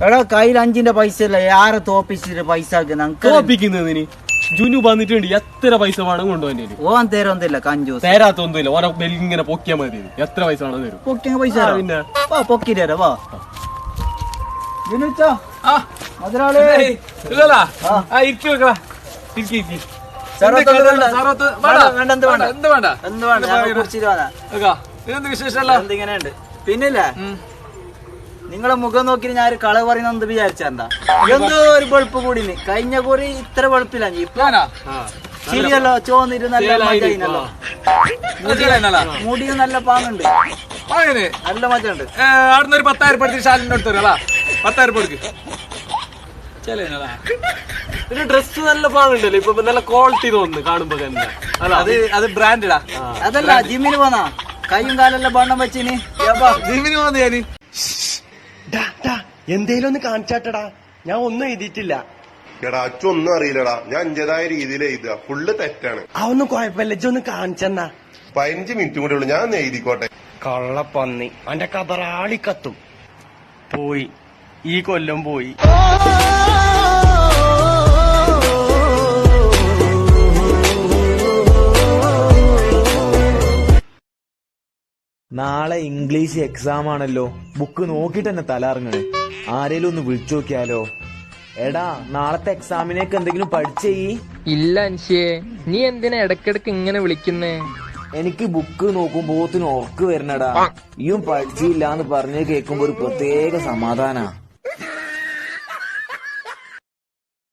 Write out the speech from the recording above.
എടാ കയ്യിൽ അഞ്ചിന്റെ പൈസ ഇല്ല. ആരെ തോപ്പിച്ചിട്ട് പൈസ തോപ്പിക്കുന്നതിന് ജുനു വന്നിട്ടുണ്ട് എത്ര പൈസ വേണം കൊണ്ടുപോകാൻ ഓൻ തരൊന്നില്ല കഞ്ചൂസ് തരാത്തൊന്നുമില്ല ഓരോ ബെല്ലിങ്ങനെ പൊക്കിയാൽ മതി. എത്ര പൈസ വേണം തരും? പൊക്കിയ പൈസ പിന്നെ. വാ പൊക്കിട്ട് വാ. ജുനുച്ചോ ആ. മുതലാളി ഏയ്, ഇല്ലല്ലാ. ആ. ആ, വെക്കടാ. ഇരിക്ക്, ഇരിക്ക്. എന്തിങ്ങനെയുണ്ട് പിന്നില്ലേ. നിങ്ങളെ മുഖം നോക്കി ഞാൻ ഒരു കള പറയുന്ന എന്ത്? വിചാരിച്ചാ എന്തോ ഒരു വെളുപ്പ് കൂടി കഴിഞ്ഞ കുറി ഇത്ര വെളുപ്പില്ല. ശരിയല്ലോ ചോന്നിട്ട് നല്ല. മജയിനല്ലോ? മുടിയും നല്ല പാങ്ങുണ്ട്. അങ്ങനെ നല്ല മജുണ്ട്. ഉണ്ട് അവിടുന്ന് ഒരു പത്തായിരം പേർക്ക് ശാലിന്റെ അടുത്ത് വരാം പത്തായിരം പേർക്ക് പിന്നെ ഡ്രസ് നല്ല പാങ്ങുണ്ടല്ലോ. ഇപ്പൊ നല്ല ക്വാളിറ്റി തോന്നുന്നു കാണുമ്പോ തന്നെ. അല്ല? അത് അത് ബ്രാൻഡാ അതല്ല ജിമ്മിന് പോന്നാ. കൈയും കാലെല്ലാം ബണ്ണം വെച്ചിന്. ജിമ്മിന് പോന്നു ഞാൻ എന്തേലും ഒന്ന് കാണിച്ചാട്ടടാ. ഞാൻ ഒന്നും എഴുതിയിട്ടില്ല. എടാ അച്ചൊന്നും അറിയില്ലടാ. ഞാൻ എന്റേതായ രീതിയിൽ എഴുതുക. ഫുള്ള് തെറ്റാണ്. ആ ഒന്നും കുഴപ്പമില്ല. ഒന്ന് കാണിച്ചെന്നാ. പതിനഞ്ച് മിനിറ്റ് കൂടെ ഉള്ളു. ഞാൻ ഒന്ന് എഴുതിക്കോട്ടെ. കള്ളപ്പന്നി. അന്റെ കബറാളി കത്തും. പോയി. ഈ കൊല്ലം പോയി. നാളെ ഇംഗ്ലീഷ് എക്സാം ആണല്ലോ. ബുക്ക് നോക്കിട്ട് തന്നെ തലാറങ്ങണേ ആരേലും ഒന്ന് വിളിച്ചു നോക്കിയാലോ? എടാ നാളത്തെ എക്സാമിനേക്ക് എന്തെങ്കിലും പഠിച്ചേ ഇല്ല അൻഷിയെ നീ എന്തിനാ ഇടക്കിടക്ക് ഇങ്ങനെ വിളിക്കുന്നേ? എനിക്ക് ബുക്ക് നോക്കുമ്പോത്തിന് ഉറക്ക് വരണടാ. ഇയും പഠിച്ചില്ല എന്ന് പറഞ്ഞ് കേൾക്കുമ്പോ ഒരു പ്രത്യേക സമാധാനാ.